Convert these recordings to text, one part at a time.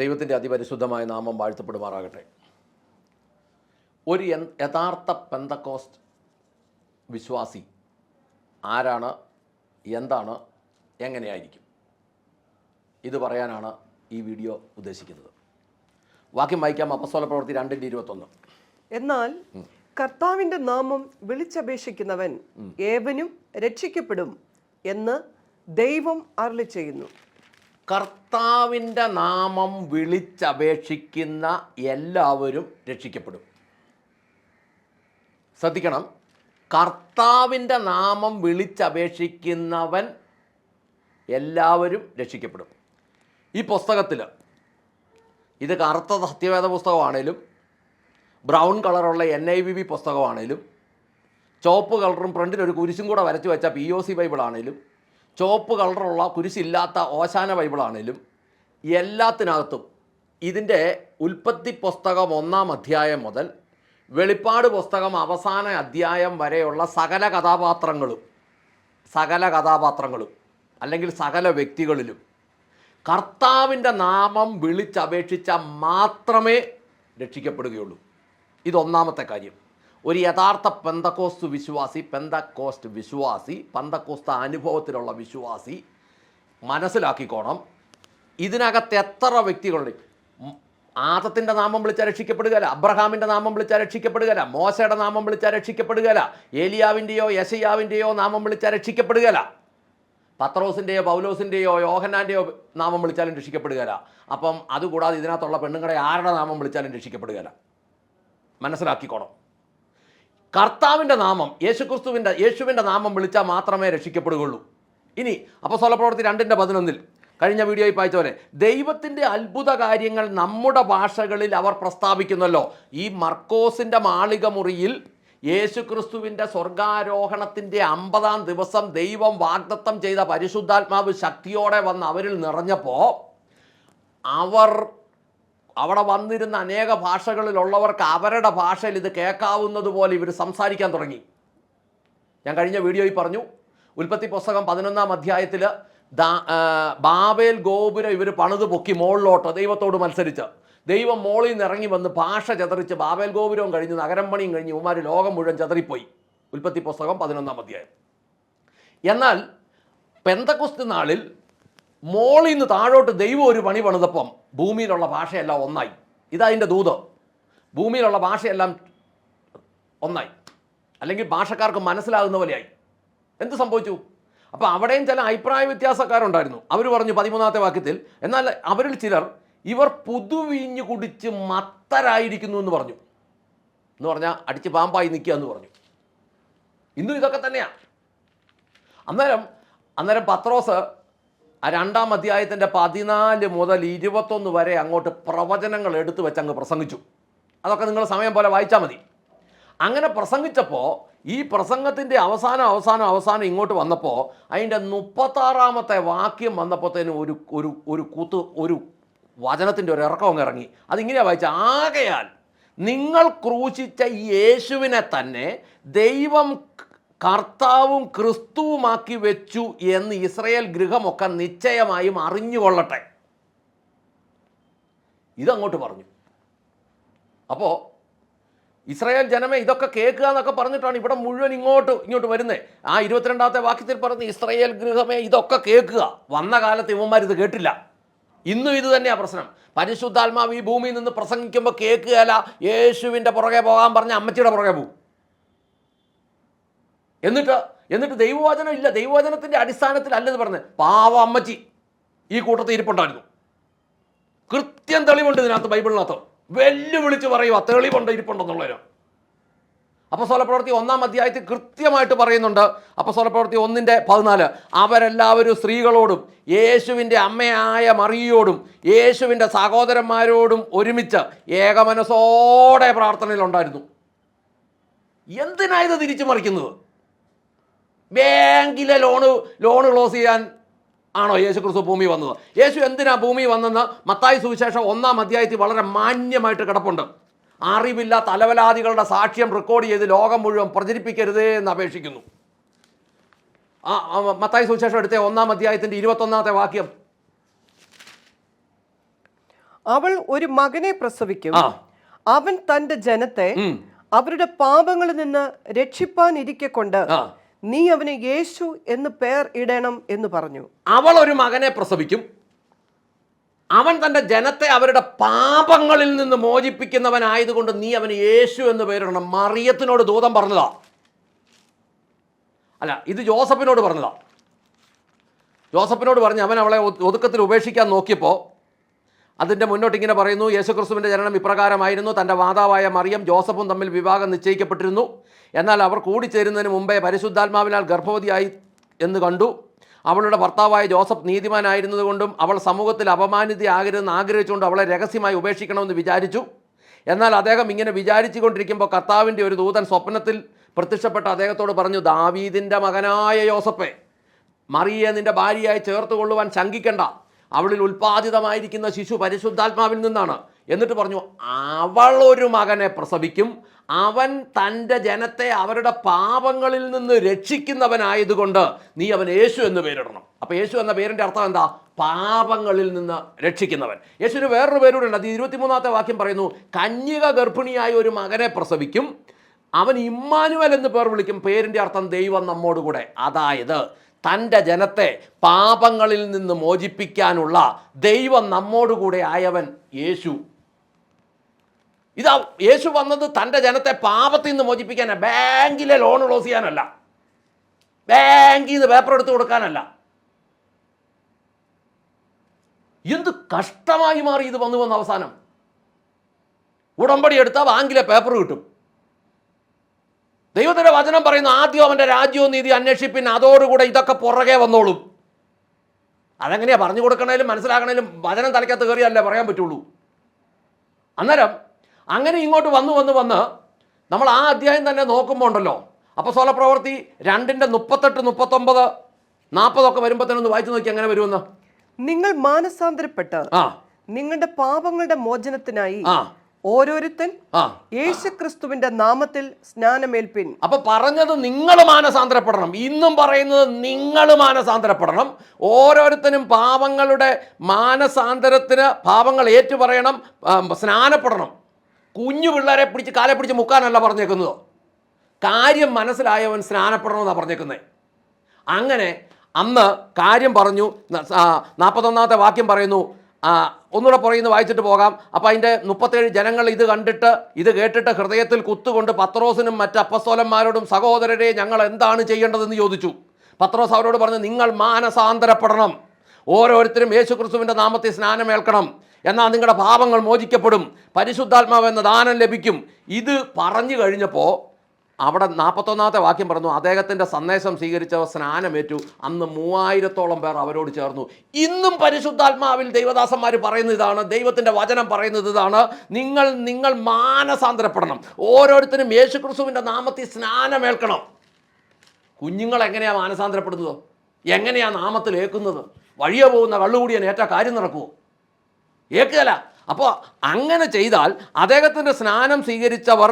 ദൈവത്തിന്റെ അതിപരിശുദ്ധമായ നാമം വാഴ്ത്തപ്പെടുമാറാകട്ടെ. ഒരു യഥാർത്ഥ പെന്തക്കോസ്റ്റ് വിശ്വാസി ആരാണ് എന്താണ് എങ്ങനെയായിരിക്കും? ഇത് പറയാനാണ് ഈ വീഡിയോ ഉദ്ദേശിക്കുന്നത്. വാക്യം വായിക്കാം അപ്പസോല പ്രവൃത്തി രണ്ടിന്റെ ഇരുപത്തൊന്ന്. എന്നാൽ കർത്താവിന്റെ നാമം വിളിച്ചപേക്ഷിക്കുന്നവൻ ഏവനും രക്ഷിക്കപ്പെടും എന്ന് ദൈവം അരളി ചെയ്യുന്നു കർത്താവിന്റെ നാമം വിളിച്ചപേക്ഷിക്കുന്ന എല്ലാവരും രക്ഷിക്കപ്പെടും. ശ്രദ്ധിക്കണം. കർത്താവിന്റെ നാമം വിളിച്ചപേക്ഷിക്കുന്നവൻ എല്ലാവരും രക്ഷിക്കപ്പെടും. ഈ പുസ്തകത്തിൽ ഇത് കറുത്ത സത്യവേദ പുസ്തകമാണേലും ബ്രൗൺ കളറുള്ള എൻ ഐ വി ബി പുസ്തകമാണേലും ചുവപ്പ് കളറും ഫ്രണ്ടിൽ ഒരു കുരിശും കൂടെ വരച്ച് വെച്ച പി ഒ സി ബൈബിളാണേലും ചുവപ്പ് കളറുള്ള കുരിശില്ലാത്ത ഓശാന ബൈബിളാണേലും എല്ലാത്തിനകത്തും ഇതിന്റെ ഉൽപ്പത്തി പുസ്തകം ഒന്നാം അധ്യായം മുതൽ വെളിപ്പാട് പുസ്തകം അവസാന അധ്യായം വരെയുള്ള സകല കഥാപാത്രങ്ങളും സകല കഥാപാത്രങ്ങളും അല്ലെങ്കിൽ സകല വ്യക്തികളിലും കർത്താവിന്റെ നാമം വിളിച്ചപേക്ഷിച്ചാൽ മാത്രമേ രക്ഷിക്കപ്പെടുകയുള്ളൂ. ഇതൊന്നാമത്തെ കാര്യം. ഒരു യഥാർത്ഥ പെന്തക്കോസ്റ്റ് വിശ്വാസി പെന്തക്കോസ്റ്റ് വിശ്വാസി പെന്തക്കോസ്ത അനുഭവത്തിലുള്ള വിശ്വാസി മനസ്സിലാക്കിക്കോണം. ഇതിനകത്ത് എത്ര വ്യക്തികളുണ്ട്? ആദത്തിന്റെ നാമം വിളിച്ചാൽ രക്ഷിക്കപ്പെടുകയില്ല അബ്രഹാമിന്റെ നാമം വിളിച്ചാൽ രക്ഷിക്കപ്പെടുകയില്ല മോശയുടെ നാമം വിളിച്ചാൽ രക്ഷിക്കപ്പെടുകയില്ല ഏലിയാവിന്റെയോ യശയാവിന്റെയോ നാമം വിളിച്ചാൽ രക്ഷിക്കപ്പെടുകയില്ല. പത്രോസിന്റെയോ പൗലോസിന്റെയോ യോഹനാന്റെയോ നാമം വിളിച്ചാലും രക്ഷിക്കപ്പെടുകയില്ല. അപ്പം അതുകൂടാതെ ഇതിനകത്തുള്ള പെണ്ണുങ്ങളെ ആരുടെ നാമം വിളിച്ചാലും രക്ഷിക്കപ്പെടുകയില്ല. മനസ്സിലാക്കിക്കോണം. കർത്താവിന്റെ നാമം യേശുക്രിസ്തുവിന്റെ യേശുവിന്റെ നാമം വിളിച്ചാൽ മാത്രമേ രക്ഷിക്കപ്പെടുകയുള്ളൂ. ഇനി അപ്പോൾ പ്രവർത്തി രണ്ടിന്റെ പതിനൊന്നിൽ കഴിഞ്ഞ വീഡിയോയിൽ വായിച്ച പോലെ ദൈവത്തിന്റെ അത്ഭുത കാര്യങ്ങൾ നമ്മുടെ ഭാഷകളിൽ അവർ പ്രസ്താവിക്കുന്നല്ലോ. ഈ മർക്കോസിന്റെ മാളിക മുറിയിൽ യേശുക്രിസ്തുവിന്റെ സ്വർഗാരോഹണത്തിന്റെ അമ്പതാം ദിവസം ദൈവം വാഗ്ദത്തം ചെയ്ത പരിശുദ്ധാത്മാവ് ശക്തിയോടെ വന്ന് അവരിൽ നിറഞ്ഞപ്പോൾ അവർ അവിടെ വന്നിരുന്ന അനേക ഭാഷകളിലുള്ളവർക്ക് അവരുടെ ഭാഷയിൽ ഇത് കേൾക്കാവുന്നത് പോലെ ഇവർ സംസാരിക്കാൻ തുടങ്ങി. ഞാൻ കഴിഞ്ഞ വീഡിയോയിൽ പറഞ്ഞു ഉൽപ്പത്തി പുസ്തകം പതിനൊന്നാം അധ്യായത്തിൽ ബാബേൽ ഗോപുരം ഇവർ പണിത് പൊക്കി മോളിലോട്ട് ദൈവത്തോട് മത്സരിച്ച്. ദൈവം മോളിൽ നിന്ന് ഇറങ്ങി വന്ന് ഭാഷ ചതറിച്ച് ബാബേൽ ഗോപുരവും കഴിഞ്ഞ് നഗരം പണിയും കഴിഞ്ഞ് ഇവമാർ ലോകം മുഴുവൻ ചതറിപ്പോയി. ഉൽപ്പത്തി പുസ്തകം പതിനൊന്നാം അധ്യായം. എന്നാൽ പെന്തക്കുസ്തി നാളിൽ മോളിൽ നിന്ന് താഴോട്ട് ദൈവം ഒരു പണി പണിതപ്പം ഭൂമിയിലുള്ള ഭാഷയെല്ലാം ഒന്നായി. ഇതതിന്റെ ദൂത്. ഭൂമിയിലുള്ള ഭാഷയെല്ലാം ഒന്നായി. അല്ലെങ്കിൽ ഭാഷക്കാർക്ക് മനസ്സിലാകുന്ന പോലെയായി. എന്ത് സംഭവിച്ചു? അപ്പോൾ അവിടെയും ചില അഭിപ്രായ വ്യത്യാസക്കാരുണ്ടായിരുന്നു. അവർ പറഞ്ഞു പതിമൂന്നാമത്തെ വാക്യത്തിൽ എന്നാൽ അവരിൽ ചിലർ ഇവർ പുതുവീഞ്ഞു കുടിച്ച് മത്തരായിരിക്കുന്നു എന്ന് പറഞ്ഞു. എന്ന് പറഞ്ഞാൽ അടിച്ച് പാമ്പായി നിൽക്കുക എന്ന് പറഞ്ഞു. ഇന്നും ഇതൊക്കെ തന്നെയാണ് അന്നേരം അന്നേരം പത്രോസ് ആ രണ്ടാം അധ്യായത്തിന്റെ പതിനാല് മുതൽ ഇരുപത്തൊന്ന് വരെ അങ്ങോട്ട് പ്രവചനങ്ങൾ എടുത്തു വെച്ച് അങ്ങ് പ്രസംഗിച്ചു. അതൊക്കെ നിങ്ങൾ സമയം പോലെ വായിച്ചാൽ മതി. അങ്ങനെ പ്രസംഗിച്ചപ്പോൾ ഈ പ്രസംഗത്തിന്റെ അവസാനം അവസാനം അവസാനം ഇങ്ങോട്ട് വന്നപ്പോൾ അതിന്റെ മുപ്പത്താറാമത്തെ വാക്യം വന്നപ്പോഴത്തേനും ഒരു ഒരു ഒരു കൂത്ത് ഒരു വചനത്തിന്റെ ഒരു ഇറക്കം അങ്ങ് ഇറങ്ങി. അതിങ്ങനെയാണ് വായിച്ച. ആകയാൽ നിങ്ങൾ ക്രൂശിച്ച യേശുവിനെ തന്നെ ദൈവം കർത്താവും ക്രിസ്തുവുമാക്കി വെച്ചു എന്ന് ഇസ്രയേൽ ഗൃഹമൊക്കെ നിശ്ചയമായും അറിഞ്ഞുകൊള്ളട്ടെ. ഇതങ്ങോട്ട് പറഞ്ഞു. അപ്പോൾ ഇസ്രായേൽ ജനമേ ഇതൊക്കെ കേൾക്കുക എന്നൊക്കെ പറഞ്ഞിട്ടാണ് ഇവിടെ മുഴുവൻ ഇങ്ങോട്ട് ഇങ്ങോട്ട് വരുന്നത് ആ ഇരുപത്തിരണ്ടാമത്തെ വാക്യത്തിൽ പറഞ്ഞ് ഇസ്രായേൽ ഗൃഹമേ ഇതൊക്കെ കേൾക്കുക. വന്ന കാലത്ത് ഇവന്മാർ ഇത് കേട്ടില്ല. ഇന്നും ഇത് തന്നെയാണ് പ്രശ്നം. പരിശുദ്ധാത്മാവ് ഈ ഭൂമിയിൽ നിന്ന് പ്രസംഗിക്കുമ്പോൾ കേൾക്കുകയല്ല യേശുവിന്റെ പുറകെ പോകാൻ പറഞ്ഞ അമ്മച്ചിയുടെ പുറകെ പോകും എന്നിട്ട് എന്നിട്ട് ദൈവവചനം ഇല്ല. ദൈവവചനത്തിന്റെ അടിസ്ഥാനത്തിലല്ലെന്ന് പറഞ്ഞ് പാവ അമ്മച്ചി ഈ കൂട്ടത്തിൽ ഇരിപ്പുണ്ടായിരുന്നു. കൃത്യം തെളിവുണ്ട് ഇതിനകത്ത് ബൈബിളിനകത്ത്. വെല്ലുവിളിച്ച് പറയുക തെളിവുണ്ട് ഇരിപ്പുണ്ടെന്നുള്ളതിന്. അപ്പസ്വല ഒന്നാം അധ്യായത്തിൽ കൃത്യമായിട്ട് പറയുന്നുണ്ട്. അപ്പസ്വല പ്രവൃത്തി ഒന്നിന്റെ പതിനാല് അവരെല്ലാവരും സ്ത്രീകളോടും യേശുവിന്റെ അമ്മയായ മറിയോടും യേശുവിന്റെ സഹോദരന്മാരോടും ഒരുമിച്ച് ഏകമനസോടെ പ്രാർത്ഥനയിലുണ്ടായിരുന്നു. എന്തിനായത് തിരിച്ചു മറിക്കുന്നത്? ബാങ്കിലെ ലോണ് ലോണ് ക്ലോസ് ചെയ്യാൻ ആണോ യേശു ക്രിസ്തു ഭൂമി വന്നത്? യേശു എന്തിനാ ഭൂമി വന്നെന്ന് മത്തായി സുവിശേഷം ഒന്നാം അധ്യായത്തിൽ വളരെ മാന്യമായിട്ട് കിടപ്പുണ്ട്. അറിവില്ല തലവലാദികളുടെ സാക്ഷ്യം റെക്കോർഡ് ചെയ്ത് ലോകം മുഴുവൻ പ്രചരിപ്പിക്കരുതേ എന്ന് അപേക്ഷിക്കുന്നു. ആ മത്തായി സുവിശേഷം എടുത്ത ഒന്നാം അധ്യായത്തിന്റെ ഇരുപത്തൊന്നാമത്തെ വാക്യം. അവൾ ഒരു മകനെ പ്രസവിക്കും. അവൻ തന്റെ ജനത്തെ അവരുടെ പാപങ്ങളിൽ നിന്ന് രക്ഷിപ്പാൻ ഇരിക്കൊണ്ട് നീ അവന് യേശു എന്ന് പേർ ഇടണം എന്ന് പറഞ്ഞു. അവൾ ഒരു മകനെ പ്രസവിക്കും. അവൻ തന്റെ ജനത്തെ അവരുടെ പാപങ്ങളിൽ നിന്ന് മോചിപ്പിക്കുന്നവനായതുകൊണ്ട് നീ അവന് യേശു എന്ന് പേരിടണം. മറിയത്തിനോട് ദൂതം പറഞ്ഞതാ. അല്ല ഇത് ജോസഫിനോട് പറഞ്ഞതാ. ജോസഫിനോട് പറഞ്ഞ് അവൻ അവളെ ഒതു- ഒതുക്കത്തിൽ ഉപേക്ഷിക്കാൻ നോക്കിയപ്പോൾ അതിന്റെ മുന്നോട്ട് ഇങ്ങനെ പറയുന്നു യേശുക്രിസ്തുവിന്റെ ജനനം ഇപ്രകാരമായിരുന്നു. തന്റെ മാതാവായ മറിയം ജോസഫും തമ്മിൽ വിവാഹം നിശ്ചയിക്കപ്പെട്ടിരുന്നു. എന്നാൽ അവർ കൂടിച്ചേരുന്നതിന് മുമ്പേ പരിശുദ്ധാത്മാവിനാൽ ഗർഭവതിയായി എന്ന് കണ്ടു. അവളുടെ ഭർത്താവായ ജോസഫ് നീതിമാനായിരുന്നതുകൊണ്ടും അവൾ സമൂഹത്തിൽ അപമാനിതയാകരുതെന്ന് ആഗ്രഹിച്ചുകൊണ്ട് അവളെ രഹസ്യമായി ഉപേക്ഷിക്കണമെന്ന് വിചാരിച്ചു. എന്നാൽ അദ്ദേഹം ഇങ്ങനെ വിചാരിച്ചു കൊണ്ടിരിക്കുമ്പോൾ കർത്താവിന്റെ ഒരു ദൂതൻ സ്വപ്നത്തിൽ പ്രത്യക്ഷപ്പെട്ട അദ്ദേഹത്തോട് പറഞ്ഞു ദാവീദിന്റെ മകനായ ജോസഫെ മറിയെ നിന്റെ ഭാര്യയായി ചേർത്ത് കൊള്ളുവാൻ ശങ്കിക്കണ്ട. അവളിൽ ഉൽപ്പാദിതമായിരിക്കുന്ന ശിശു പരിശുദ്ധാത്മാവിൽ നിന്നാണ്. എന്നിട്ട് പറഞ്ഞു അവൾ ഒരു മകനെ പ്രസവിക്കും. അവൻ തന്റെ ജനത്തെ അവരുടെ പാപങ്ങളിൽ നിന്ന് രക്ഷിക്കുന്നവനായതുകൊണ്ട് നീ അവൻ യേശു എന്ന് പേരിടണം. അപ്പോൾ യേശു എന്ന പേരിന്റെ അർത്ഥം എന്താ? പാപങ്ങളിൽ നിന്ന് രക്ഷിക്കുന്നവൻ. യേശുവിന് വേറൊരു പേരൂടെ ഉണ്ട്. അത് ഇരുപത്തിമൂന്നാമത്തെ വാക്യം പറയുന്നു കന്യക ഗർഭിണിയായ ഒരു മകനെ പ്രസവിക്കും. അവൻ ഇമ്മാനുവൽ എന്ന് പേർ വിളിക്കും. പേരിന്റെ അർത്ഥം ദൈവം നമ്മോടുകൂടെ. അതായത് തന്റെ ജനത്തെ പാപങ്ങളിൽ നിന്ന് മോചിപ്പിക്കാനുള്ള ദൈവം നമ്മോടുകൂടെ ആയവൻ യേശു. ഇതാ യേശു വന്നത് തന്റെ ജനത്തെ പാപത്തിൽ നിന്ന് മോചിപ്പിക്കാനല്ല ബാങ്കിലെ ലോൺ ക്ലോസ് ചെയ്യാനല്ല. ബാങ്കിൽ നിന്ന് പേപ്പർ എടുത്ത് കൊടുക്കാനല്ല. എന്ത് കഷ്ടമായി മാറി ഇത് വന്നു വന്ന അവസാനം. ഉടമ്പടി എടുത്താൽ ബാങ്കിലെ പേപ്പർ കിട്ടും. ദൈവത്തിന്റെ വചനം പറയുന്നു ആദ്യം അവന്റെ രാജ്യവും നീതി അന്വേഷിപ്പിൻ അതോടുകൂടെ ഇതൊക്കെ പുറകെ വന്നോളും. അതെങ്ങനെയാ പറഞ്ഞു കൊടുക്കണേലും മനസ്സിലാക്കണേലും വചനം തലയ്ക്കകത്ത് കയറിയല്ലേ പറയാൻ പറ്റുള്ളൂ. അന്നേരം അങ്ങനെ ഇങ്ങോട്ട് വന്നു വന്ന് വന്ന് നമ്മൾ ആ അധ്യായം തന്നെ നോക്കുമ്പോൾ ഉണ്ടല്ലോ അപ്പോൾ പ്രവൃത്തി രണ്ടിന്റെ മുപ്പത്തെട്ട് മുപ്പത്തൊമ്പത് നാൽപ്പതൊക്കെ വരുമ്പോൾ തന്നെ ഒന്ന് വായിച്ചു നോക്കി എങ്ങനെ വരുമെന്ന്. നിങ്ങൾ മാനസാന്തരപ്പെട്ട് നിങ്ങളുടെ പാപങ്ങളുടെ മോചനത്തിനായി ഓരോരുത്തൻ യേശു ക്രിസ്തുവിന്റെ നാമത്തിൽ സ്നാനമേൽപ്പിൻ. അപ്പൊ പറഞ്ഞത് നിങ്ങൾ മാനസാന്തരപ്പെടണം. ഇന്നും പറയുന്നത് നിങ്ങൾ മാനസാന്തരപ്പെടണം. ഓരോരുത്തരും പാപങ്ങളുടെ മാനസാന്തരത്തിന് പാപങ്ങൾ ഏറ്റുപറയണം സ്നാനപ്പെടണം. കുഞ്ഞു പിള്ളേരെ പിടിച്ച് കാലെ പിടിച്ച് മുക്കാനല്ല പറഞ്ഞേക്കുന്നത്. കാര്യം മനസ്സിലായവൻ സ്നാനപ്പെടണമെന്നാണ് പറഞ്ഞേക്കുന്നത് അങ്ങനെ അന്ന് കാര്യം പറഞ്ഞു നാൽപ്പത്തൊന്നാമത്തെ വാക്യം പറയുന്നു ഒന്നുകൂടെ പുറയുന്ന വായിച്ചിട്ട് പോകാം. അപ്പോൾ അതിന്റെ മുപ്പത്തേഴ് ജനങ്ങൾ ഇത് കണ്ടിട്ട് ഇത് കേട്ടിട്ട് ഹൃദയത്തിൽ കുത്തുകൊണ്ട് പത്രോസിനും മറ്റ് അപ്പസ്തോലന്മാരോടും സഹോദരരെ ഞങ്ങൾ എന്താണ് ചെയ്യേണ്ടതെന്ന് ചോദിച്ചു. പത്രോസ് അവരോട് പറഞ്ഞു നിങ്ങൾ മാനസാന്തരപ്പെടണം. ഓരോരുത്തരും യേശു ക്രിസ്തുവിന്റെ നാമത്തിൽ സ്നാനമേൽക്കണം. എന്നാൽ നിങ്ങളുടെ പാപങ്ങൾ മോചിക്കപ്പെടും. പരിശുദ്ധാത്മാവ് എന്ന ദാനം ലഭിക്കും. ഇത് പറഞ്ഞു കഴിഞ്ഞപ്പോൾ അവിടെ നാൽപ്പത്തൊന്നാമത്തെ വാക്യം പറഞ്ഞു അദ്ദേഹത്തിന്റെ സന്ദേശം സ്വീകരിച്ചവർ സ്നാനമേറ്റു. അന്ന് മൂവായിരത്തോളം പേർ അവരോട് ചേർന്നു. ഇന്നും പരിശുദ്ധാത്മാവിൽ ദൈവദാസന്മാർ പറയുന്ന ഇതാണ് ദൈവത്തിന്റെ വചനം പറയുന്നത് ഇതാണ്. നിങ്ങൾ നിങ്ങൾ മാനസാന്തരപ്പെടണം. ഓരോരുത്തരും യേശുക്രിസ്തുവിന്റെ നാമത്തിൽ സ്നാനമേൽക്കണം. കുഞ്ഞുങ്ങൾ എങ്ങനെയാണ് മാനസാന്തരപ്പെടുന്നത്? എങ്ങനെയാണ് നാമത്തിൽ ഏക്കുന്നത് വഴിയെ പോകുന്ന കള്ളുകൂടിയൻ ഏറ്റ കാര്യം നടക്കുമോ ഏക്കുകയല്ല അപ്പോൾ അങ്ങനെ ചെയ്താൽ അദ്ദേഹത്തിന്റെ സ്നാനം സ്വീകരിച്ചവർ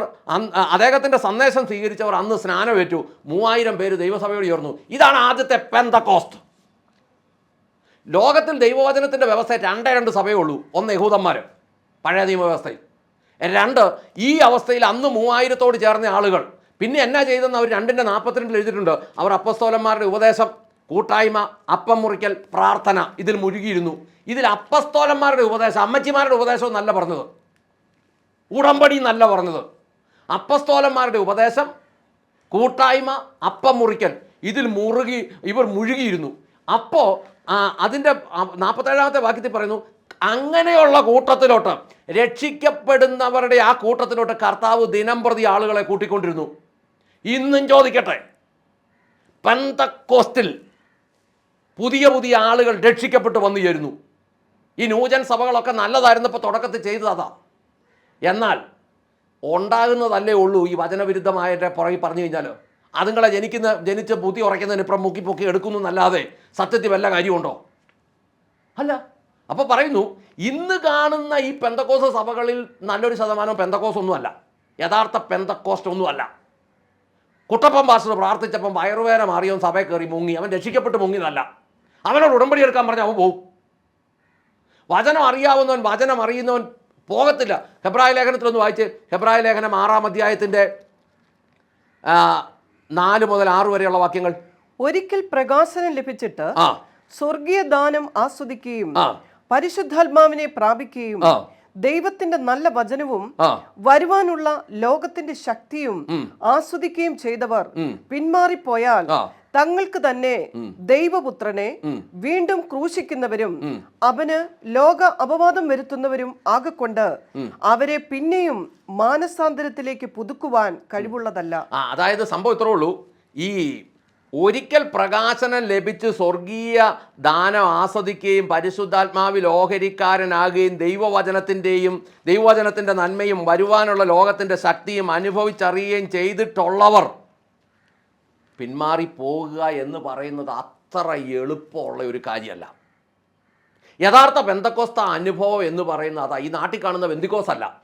അദ്ദേഹത്തിന്റെ സന്ദേശം സ്വീകരിച്ചവർ അന്ന് സ്നാനമേറ്റു. മൂവായിരം പേര് ദൈവസഭയോട് ചേർന്നു. ഇതാണ് ആദ്യത്തെ പെന്തക്കോസ്റ്റ് ലോകത്തിൽ ദൈവവചനത്തിന്റെ വ്യവസ്ഥ രണ്ടേ രണ്ട് സഭയേ ഉള്ളൂ. ഒന്ന് യഹൂദന്മാർ പഴയ നിയമവ്യവസ്ഥയിൽ. രണ്ട് ഈ അവസ്ഥയിൽ അന്ന് മൂവായിരത്തോട് ചേർന്ന ആളുകൾ. പിന്നെ എന്നാ ചെയ്തെന്ന് അവർ രണ്ടിന്റെ നാൽപ്പത്തിരണ്ടിൽ എഴുതിയിട്ടുണ്ട്. അവർ അപ്പസ്തോലന്മാരുടെ ഉപദേശം കൂട്ടായ്മ അപ്പം മുറിക്കൽ പ്രാർത്ഥന ഇതിൽ മുഴുകിയിരുന്നു. ഇതിൽ അപ്പസ്തോലന്മാരുടെ ഉപദേശം അമ്മച്ചിമാരുടെ ഉപദേശവും നല്ല പറഞ്ഞത്. ഉടമ്പടി നല്ല പറഞ്ഞത്. അപ്പസ്തോലന്മാരുടെ ഉപദേശം കൂട്ടായ്മ അപ്പം മുറിക്കൽ ഇതിൽ മുറുകി ഇവർ മുഴുകിയിരുന്നു. അപ്പോൾ അതിന്റെ നാൽപ്പത്തേഴാമത്തെ വാക്യത്തിൽ പറയുന്നു അങ്ങനെയുള്ള കൂട്ടത്തിലോട്ട് രക്ഷിക്കപ്പെടുന്നവരുടെ ആ കൂട്ടത്തിലോട്ട് കർത്താവ് ദിനം പ്രതി ആളുകളെ കൂട്ടിക്കൊണ്ടിരുന്നു. ഇന്നും ചോദിക്കട്ടെ പെന്തക്കോസ്റ്റിൽ പുതിയ പുതിയ ആളുകൾ രക്ഷിക്കപ്പെട്ട് വന്നു ചേരുന്നു. ഈ നൂജൻ സഭകളൊക്കെ നല്ലതായിരുന്നപ്പോൾ തുടക്കത്തിൽ ചെയ്തത് അതാ. എന്നാൽ ഉണ്ടാകുന്നതല്ലേ ഉള്ളൂ ഈ വചനവിരുദ്ധമായിട്ട് പുറകിൽ പറഞ്ഞു കഴിഞ്ഞാൽ അതുങ്ങളെ ജനിക്കുന്ന ജനിച്ച് ബുദ്ധി ഉറയ്ക്കുന്നതിന് ഇപ്പം മുക്കി പൊക്കി എടുക്കുന്നു എന്നല്ലാതെ സത്യത്തിൽ വല്ല കാര്യമുണ്ടോ? അല്ല. അപ്പോൾ പറയുന്നു ഇന്ന് കാണുന്ന ഈ പെന്തക്കോസ് സഭകളിൽ നല്ലൊരു ശതമാനം പെന്തക്കോസ് ഒന്നുമല്ല യഥാർത്ഥ പെന്തക്കോസ്റ്റ് ഒന്നുമല്ല കുട്ടപ്പം പാസ്റ്റർ പ്രാർത്ഥിച്ചപ്പം വയറുവേന മാറിയവൻ സഭയിൽ കയറി മുങ്ങി. അവൻ രക്ഷിക്കപ്പെട്ട് മുങ്ങിയതല്ല. അവനോട് ഉടമ്പടി എടുക്കാൻ പറഞ്ഞ അവൻ പോകും വചനം അറിയാവുന്നവൻ വചനം അറിയുന്നവൻ പോകത്തില്ല. ഹെബ്രായ ലേഖനത്തിലൊന്ന് വായിച്ച് ഹെബ്രായ ലേഖനം ആറാം അധ്യായത്തിന്റെ നാല് മുതൽ ആറ് വരെയുള്ള വാക്യങ്ങൾ. ഒരിക്കൽ പ്രകാശനം ലഭിച്ചിട്ട് സ്വർഗീയ ദാനം ആസ്വദിക്കുകയും പരിശുദ്ധാത്മാവിനെ പ്രാപിക്കുകയും. ദൈവത്തിന്റെ നല്ല വചനവും വരുവാനുള്ള ലോകത്തിന്റെ ശക്തിയും ആസ്വദിക്കുകയും ചെയ്തവർ പിന്മാറിപ്പോയാൽ. തങ്ങൾക്ക് തന്നെ ദൈവപുത്രനെ വീണ്ടും ക്രൂശിക്കുന്നവരും അവന് ലോക അപവാദം വരുത്തുന്നവരും ആകെക്കൊണ്ട് അവരെ പിന്നെയും മാനസാന്തരത്തിലേക്ക് പുതുക്കുവാൻ കഴിവുള്ളതല്ല. അതായത് സംഭവം ഇത്രേ ഉള്ളൂ. ഈ ഒരിക്കൽ പ്രകാശനം ലഭിച്ച് സ്വർഗീയ ദാനം ആസ്വദിക്കുകയും പരിശുദ്ധാത്മാവിൽ ഓഹരിക്കാരനാകുകയും ദൈവവചനത്തിന്റെയും ദൈവവചനത്തിന്റെ നന്മയും വരുവാനുള്ള ലോകത്തിന്റെ ശക്തിയും അനുഭവിച്ചറിയുകയും ചെയ്തിട്ടുള്ളവർ പിന്മാറിപ്പോകുക എന്ന് പറയുന്നത് അത്ര എളുപ്പമുള്ള ഒരു കാര്യമല്ല. യഥാർത്ഥ പെന്തക്കോസ്ത അനുഭവം എന്ന് പറയുന്നത് അതാ. ഈ നാട്ടിൽ കാണുന്ന ബന്ധിക്കോസ് അല്ല.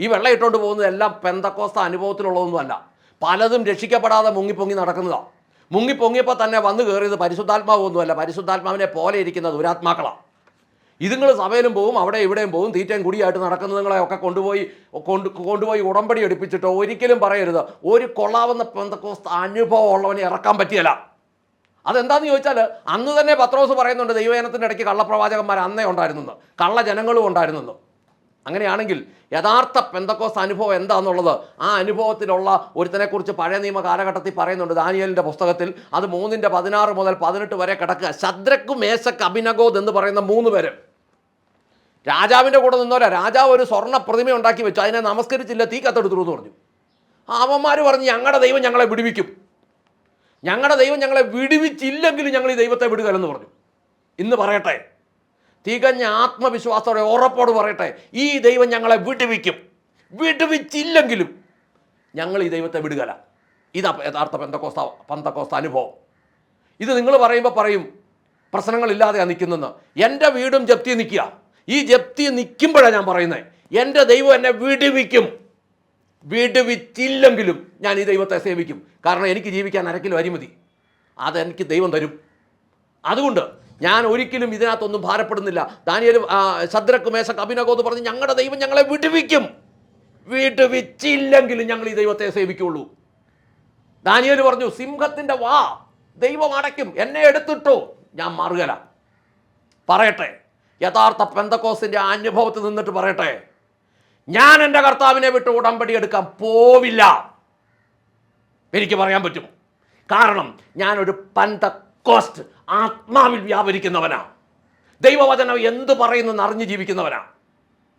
ഈ വെള്ളം ഇട്ടുകൊണ്ട് പോകുന്നതെല്ലാം പെന്തക്കോസ്ത അനുഭവത്തിലുള്ളതൊന്നുമല്ല. പലതും രക്ഷിക്കപ്പെടാതെ മുങ്ങിപ്പൊങ്ങി നടക്കുന്നതാണ് മുങ്ങിപ്പൊങ്ങിയപ്പോൾ തന്നെ വന്നു കയറിയത് പരിശുദ്ധാത്മാവൊന്നുമല്ല. പരിശുദ്ധാത്മാവിനെ പോലെ ഇരിക്കുന്ന ദുരാത്മാക്കളാണ് ഇതുങ്ങൾ സഭയിലും പോവും അവിടെ ഇവിടെയും പോവും തീറ്റയും കുടിയായിട്ട് നടക്കുന്നതുങ്ങളെ ഒക്കെ കൊണ്ടുപോയി കൊണ്ട് കൊണ്ടുപോയി ഉടമ്പടി എടുപ്പിച്ചിട്ടോ ഒരിക്കലും പറയരുത്. ഒരു കൊള്ളാവുന്ന പെന്തക്കോസ്ത അനുഭവം ഉള്ളവനെ ഇറക്കാൻ പറ്റിയല്ല. അതെന്താണെന്ന് ചോദിച്ചാൽ അന്ന് തന്നെ പത്രോസ് പറയുന്നുണ്ട് ദൈവജനത്തിന്റെ ഇടയ്ക്ക് കള്ളപ്രവാചകന്മാർ അന്നേ ഉണ്ടായിരുന്നെന്ന്. കള്ളജനങ്ങളും ഉണ്ടായിരുന്നെന്ന്. അങ്ങനെയാണെങ്കിൽ യഥാർത്ഥ പെന്തക്കോസ് അനുഭവം എന്താണെന്നുള്ളത് ആ അനുഭവത്തിലുള്ള ഒരുത്തനെക്കുറിച്ച് പഴയ നിയമ കാലഘട്ടത്തിൽ പറയുന്നുണ്ട് ദാനിയലിന്റെ പുസ്തകത്തിൽ. അത് മൂന്നിന്റെ പതിനാറ് മുതൽ പതിനെട്ട് വരെ കിടക്കുക. ശദ്രക്ക് മേശക്ക് അഭിനഗോദ് എന്ന് പറയുന്ന മൂന്ന് പേര്. രാജാവിന്റെ കൂടെ നിന്നോരാ രാജാവ് ഒരു സ്വർണ പ്രതിമ ഉണ്ടാക്കി വെച്ചു. അതിനെ നമസ്കരിച്ചില്ല തീ കത്തെടുത്തു എന്ന് പറഞ്ഞു. അവന്മാർ പറഞ്ഞ് ഞങ്ങളുടെ ദൈവം ഞങ്ങളെ വിടുവിക്കും. ഞങ്ങളുടെ ദൈവം ഞങ്ങളെ വിടുവിച്ചില്ലെങ്കിലും ഞങ്ങൾ ഈ ദൈവത്തെ വിടുകയല്ലെന്ന് പറഞ്ഞു. ഇന്ന് പറയട്ടെ. തികഞ്ഞ ആത്മവിശ്വാസത്തോടെ ഉറപ്പോട് പറയട്ടെ ഈ ദൈവം ഞങ്ങളെ വിടുവിക്കും. വിടുവിച്ചില്ലെങ്കിലും ഞങ്ങൾ ഈ ദൈവത്തെ വിടുകല ഇതാ യഥാർത്ഥ പെന്തക്കോസ്ത പന്തക്കോസ്ത അനുഭവം. ഇത് നിങ്ങൾ പറയുമ്പോൾ പറയും പ്രശ്നങ്ങളില്ലാതെയാണ് നിൽക്കുന്നതെന്ന് എന്റെ വീടും ജപ്തി നിൽക്കുക. ഈ ജപ്തി നിൽക്കുമ്പോഴാണ് ഞാൻ പറയുന്നത് എന്റെ ദൈവം എന്നെ വിടുവിക്കും. വിടുവിച്ചില്ലെങ്കിലും ഞാൻ ഈ ദൈവത്തെ സേവിക്കും. കാരണം എനിക്ക് ജീവിക്കാൻ അരക്കിലോ അരിമതി. അതെനിക്ക് ദൈവം തരും. അതുകൊണ്ട് ഞാൻ ഒരിക്കലും ഇതിനകത്തൊന്നും ഭാരപ്പെടുന്നില്ല. ദാനിയലും ശദ്രക്ക് മേശക്ക് എന്ന് പറഞ്ഞ് ഞങ്ങളുടെ ദൈവം ഞങ്ങളെ വിടുവിക്കും. വിടുവിച്ചില്ലെങ്കിലും ഞങ്ങൾ ഈ ദൈവത്തെ സേവിക്കുള്ളൂ. ദാനിയൽ പറഞ്ഞു സിംഹത്തിന്റെ വാ ദൈവം അടയ്ക്കും. എന്നെ എടുത്തിട്ടോ. ഞാൻ മറുകല. പറയട്ടെ. യഥാർത്ഥ പെന്തക്കോസിന്റെ അനുഭവത്തിൽ നിന്നിട്ട് പറയട്ടെ. ഞാൻ എന്റെ കർത്താവിനെ വിട്ട് ഉടമ്പടി എടുക്കാൻ പോവില്ല. എനിക്ക് പറയാൻ പറ്റും. കാരണം ഞാനൊരു പന്തക്കോസ്റ്റ് ആത്മാവിൽ വ്യാപരിക്കുന്നവനാ. ദൈവവചനം എന്ത് പറയുന്നെന്ന് അറിഞ്ഞ് ജീവിക്കുന്നവനാ.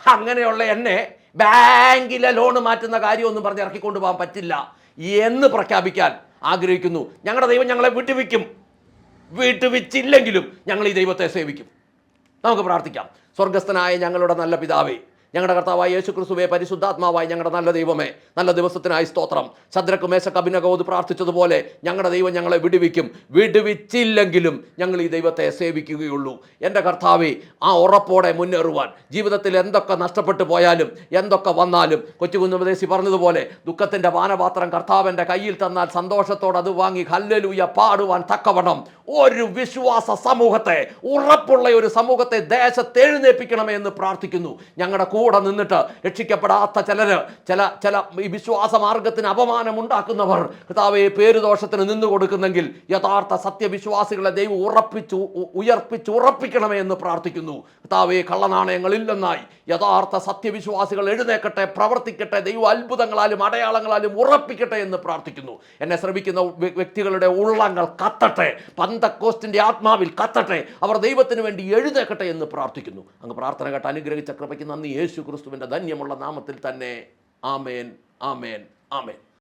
അങ്ങനെയുള്ള എന്നെ ബാങ്കിലെ ലോണ് മാറ്റുന്ന കാര്യമൊന്നും പറഞ്ഞ് ഇറക്കിക്കൊണ്ട് പോകാൻ പറ്റില്ല എന്ന് പ്രഖ്യാപിക്കാൻ ആഗ്രഹിക്കുന്നു. ഞങ്ങളുടെ ദൈവം ഞങ്ങളെ വിട്ടുവിക്കും. വിട്ടുവിച്ചില്ലെങ്കിലും ഞങ്ങൾ ഈ ദൈവത്തെ സേവിക്കും. നമുക്ക് പ്രാർത്ഥിക്കാം. സ്വർഗസ്ഥനായ ഞങ്ങളുടെ നല്ല പിതാവേ ഞങ്ങളുടെ കർത്താവായ യേശു ക്രിസ്തുവെ പരിശുദ്ധാത്മാവായി ഞങ്ങളുടെ നല്ല ദൈവമേ നല്ല ദിവസത്തിനായി സ്തോത്രം. ചന്ദ്രക്ക് മേശക്ക് പ്രാർത്ഥിച്ചതുപോലെ ഞങ്ങളുടെ ദൈവം ഞങ്ങളെ വിടുവിക്കും. വിടുവിച്ചില്ലെങ്കിലും ഞങ്ങൾ ഈ ദൈവത്തെ സേവിക്കുകയുള്ളൂ. എന്റെ കർത്താവെ ആ ഉറപ്പോടെ മുന്നേറുവാൻ ജീവിതത്തിൽ എന്തൊക്കെ നഷ്ടപ്പെട്ടു പോയാലും എന്തൊക്കെ വന്നാലും കൊച്ചുകുന്നുപദേശി പറഞ്ഞതുപോലെ ദുഃഖത്തിന്റെ പാനപാത്രം കർത്താവിന്റെ കയ്യിൽ തന്നാൽ സന്തോഷത്തോടെ അത് വാങ്ങി ഹല്ലലൂയ പാടുവാൻ തക്കവണ്ണം ഒരു വിശ്വാസ സമൂഹത്തെ ഉറപ്പുള്ള ഒരു സമൂഹത്തെ ദേശത്തെഴുന്നേൽപ്പിക്കണമേ എന്ന് പ്രാർത്ഥിക്കുന്നു. ഞങ്ങളുടെ കൂടെ നിന്നിട്ട് രക്ഷിക്കപ്പെടാത്ത ചിലർ ചില ചില ഈ വിശ്വാസ മാർഗത്തിന് അപമാനം ഉണ്ടാക്കുന്നവർ കർത്താവെ പേരുദോഷത്തിന് നിന്നു കൊടുക്കുന്നെങ്കിൽ യഥാർത്ഥ സത്യവിശ്വാസികളെ ദൈവം ഉറപ്പിച്ചു ഉയർപ്പിച്ചു ഉറപ്പിക്കണമേ എന്ന് പ്രാർത്ഥിക്കുന്നു. കർത്താവെ കള്ളനാണയങ്ങളില്ലെന്നായി യഥാർത്ഥ സത്യവിശ്വാസികൾ എഴുന്നേക്കട്ടെ പ്രവർത്തിക്കട്ടെ ദൈവ അത്ഭുതങ്ങളാലും അടയാളങ്ങളാലും ഉറപ്പിക്കട്ടെ എന്ന് പ്രാർത്ഥിക്കുന്നു. എന്നെ ശ്രമിക്കുന്ന വ്യക്തികളുടെ ഉള്ളങ്ങൾ കത്തട്ടെ പന്തക്കോസ്റ്റിന്റെ ആത്മാവിൽ കത്തട്ടെ അവർ ദൈവത്തിന് വേണ്ടി എഴുന്നേക്കട്ടെ എന്ന് പ്രാർത്ഥിക്കുന്നു. അങ്ങ് പ്രാർത്ഥന കേട്ട് അനുഗ്രഹിച്ച കൃപയ്ക്ക് നന്ദി. യേശു ക്രിസ്തുവിന്റെ ധന്യമുള്ള നാമത്തിൽ തന്നെ ആമേൻ ആമേൻ ആമേൻ.